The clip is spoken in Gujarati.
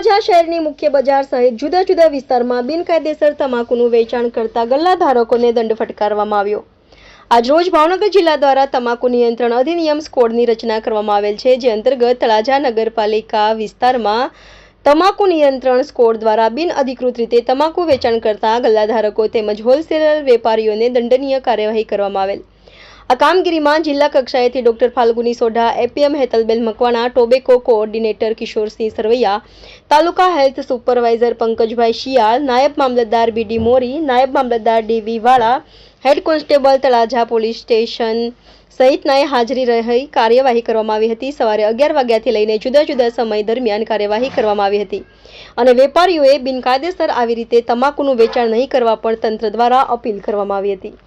તળાજા શહેરની મુખ્ય બજાર સહિત જુદા જુદા વિસ્તારમાં બિનકાયદેસર તમાકુનું વેચાણ કરતા ગલ્લાધારકોને દંડ ફટકારવામાં આવ્યો. આજરોજ ભાવનગર જિલ્લા દ્વારા તમાકુ નિયંત્રણ અધિનિયમ સ્કોડની રચના કરવામાં આવેલ છે, જે અંતર્ગત તળાજા નગરપાલિકા વિસ્તારમાં તમાકુ નિયંત્રણ સ્કોડ દ્વારા બિનઅધિકૃત રીતે તમાકુ વેચાણ કરતા ગલ્લાધારકો તેમજ હોલસેલર વેપારીઓને દંડનીય કાર્યવાહી કરવામાં આવેલ. આ કામગીરીમાં જિલ્લા કક્ષાએથી doctor Falguni Sodha, APM Hetalben Makwana tobacco coordinator Kishorsinh Sarvaiya, taluka health supervisor Pankajbhai Shiyal, નાયબ મામલતદાર બીડી મોરી, નાયબ મામલતદાર DV Vala, head constable Talaja police station સહિતનાએ હાજરી રહી કાર્યવાહી કરવામાં આવી હતી. સવારે અગિયાર વાગ્યાથી લઈને જુદા જુદા સમય દરમિયાન કાર્યવાહી કરવામાં આવી હતી. અને વેપારીઓએ બિનકાયદેસર આવી રીતે તમાકુનું વેચાણ નહીં કરવા પણ તંત્ર દ્વારા અપીલ કરવામાં આવી હતી.